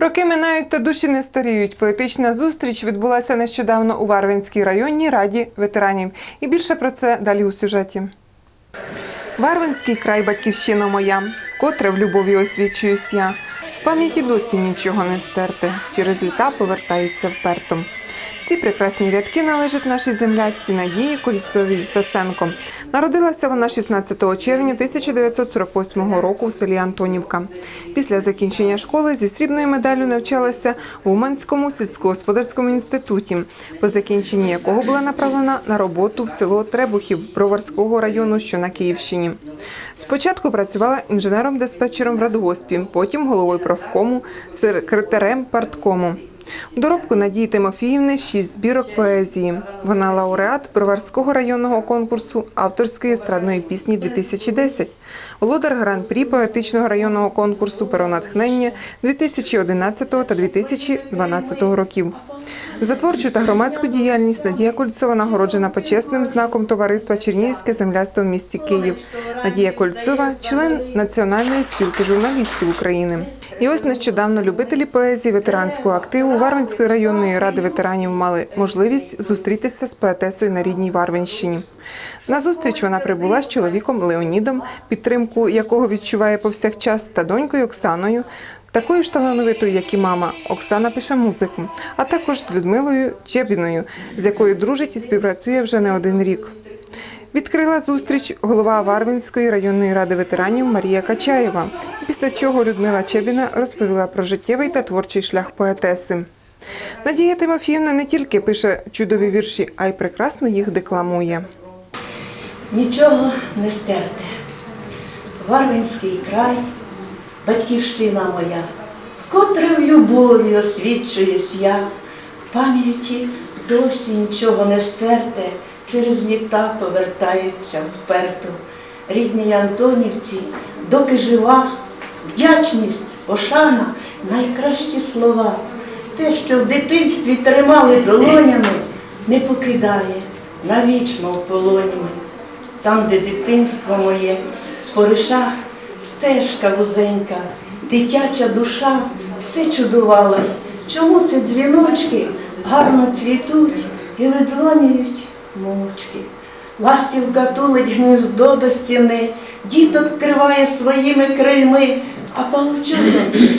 Роки минають та душі не старіють. Поетична зустріч відбулася нещодавно у Варвинській районній раді ветеранів. І більше про це далі у сюжеті. Варвинський край батьківщина моя, котре в любові освічуюсь я. В пам'яті досі нічого не стерте, через літа повертається вперто. Ці прекрасні рядки належать нашій земляці Надії Кольцовій Песенко. Народилася вона 16 червня 1948 року в селі Антонівка. Після закінчення школи зі срібною медаллю навчалася в Уманському сільськогосподарському інституті, по закінченні якого була направлена на роботу в село Требухів Броварського району, що на Київщині. Спочатку працювала інженером-диспетчером в радгоспі, потім головою профкому, секретарем парткому. Доробку Надії Тимофіївни шість збірок поезії. Вона лауреат Броварського районного конкурсу авторської естрадної пісні 2010, володар гран-прі поетичного районного конкурсу Перонатхнення 2011 та 2012 років. За творчу та громадську діяльність Надія Кольцова нагороджена почесним знаком товариства Чернігівське земляство в місті Київ. Надія Кольцова член Національної спілки журналістів України. І ось нещодавно любителі поезії ветеранського активу Варвинської районної ради ветеранів мали можливість зустрітися з поетесою на рідній Варвинщині. На зустріч вона прибула з чоловіком Леонідом, підтримку якого відчуває повсякчас, та донькою Оксаною, такою ж талановитою, як і мама. Оксана пише музику, а також з Людмилою Чебіною, з якою дружить і співпрацює вже не один рік. Відкрила зустріч голова Варвинської районної ради ветеранів Марія Качаєва, після чого Людмила Чебіна розповіла про життєвий та творчий шлях поетеси. Надія Тимофіївна не тільки пише чудові вірші, а й прекрасно їх декламує. Нічого не стерте. Варвинський край, батьківщина моя, котре в любові освічуюсь я, в пам'яті досі нічого не стерте, через літа повертається вперто. Рідній Антонівці, доки жива, вдячність, пошана, найкращі слова. Те, що в дитинстві тримали долонями, не покидає навічно в полоні. Там, де дитинство моє, спориша, стежка вузенька, дитяча душа, все чудувалось. Чому ці дзвіночки гарно цвітуть і видзвонюють мовчки. Ластівка тулить гніздо до стіни, діток криває своїми крильми, а павучок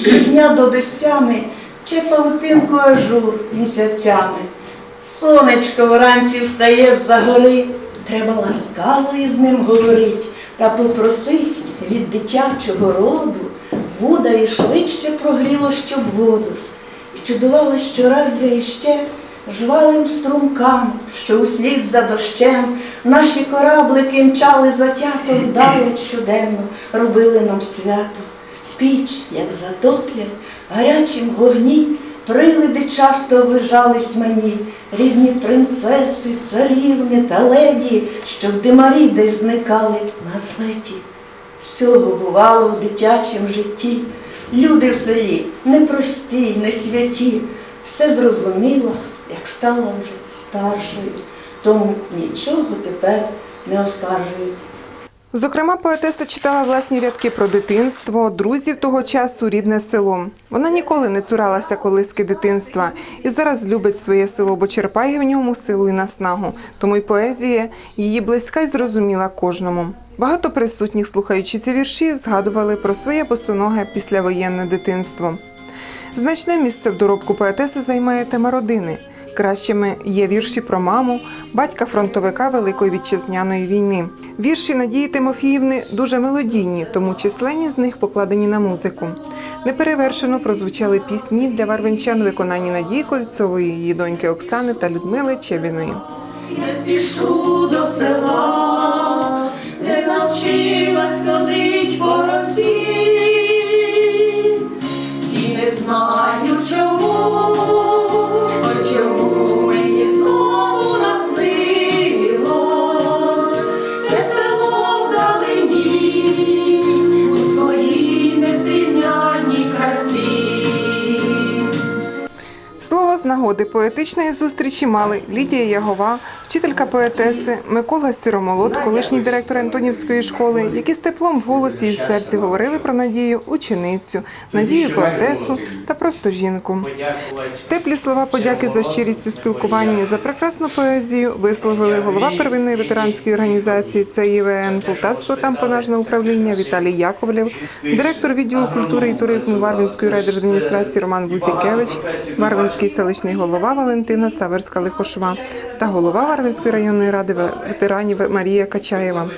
щодня до безтями чи павутинку ажур місяцями. Сонечко вранці встає з-за гори, треба ласкаво із ним говорить та попросить від дитячого роду вода і швидше прогріло, щоб воду. І чудувала щораз я іще жвавим струмкам, що услід за дощем наші кораблики мчали затято вдалеч щоденно, робили нам свято. Піч, як затоплять, гарячим вогні, Привиди часто вижались мені, різні принцеси, царівни та леді, що в димарі десь зникали на злеті. Всього бувало в дитячому житті. Люди в селі непрості, не святі, все зрозуміло, як стала вже старшою, тому нічого тепер не оскаржують. Зокрема, поетеса читала власні рядки про дитинство, друзів того часу, рідне село. Вона ніколи не цуралася колиски дитинства і зараз любить своє село, бо черпає в ньому силу і наснагу. Тому й поезія її близька й зрозуміла кожному. Багато присутніх, слухаючи ці вірші, згадували про своє босоноге післявоєнне дитинство. Значне місце в доробку поетеси займає тема родини. Кращими є вірші про маму, батька фронтовика Великої вітчизняної війни. Вірші Надії Тимофіївни дуже мелодійні, тому численні з них покладені на музику. Неперевершено прозвучали пісні для варвинчан виконані Надії Кольцової, її доньки Оксани та Людмили Чебіної. Я спішу до села, де навчилась ходить по росі, і не знаю Нагоди поетичної зустрічі мали Лідія Ягова, вчителька поетеси, Микола Сіромолот, колишній директор Антонівської школи, які з теплом в голосі і в серці говорили про надію ученицю, надію поетесу та просто жінку. Теплі слова подяки за щирість у спілкуванні, за прекрасну поезію висловили голова первинної ветеранської організації ЦІВН Полтавського тампонажного управління Віталій Яковлєв, директор відділу культури і туризму Варвинської райдержадміністрації Роман Бузікевич, Варвинський селищний голова Валентина Саверська-Лихошва та голова Варвинської районної ради ветеранів Марія Качаєва.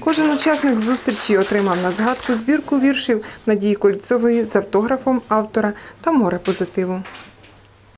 Кожен учасник зустрічі отримав на згадку збірку віршів Надії Кольцової з автографом автора та море позитиву.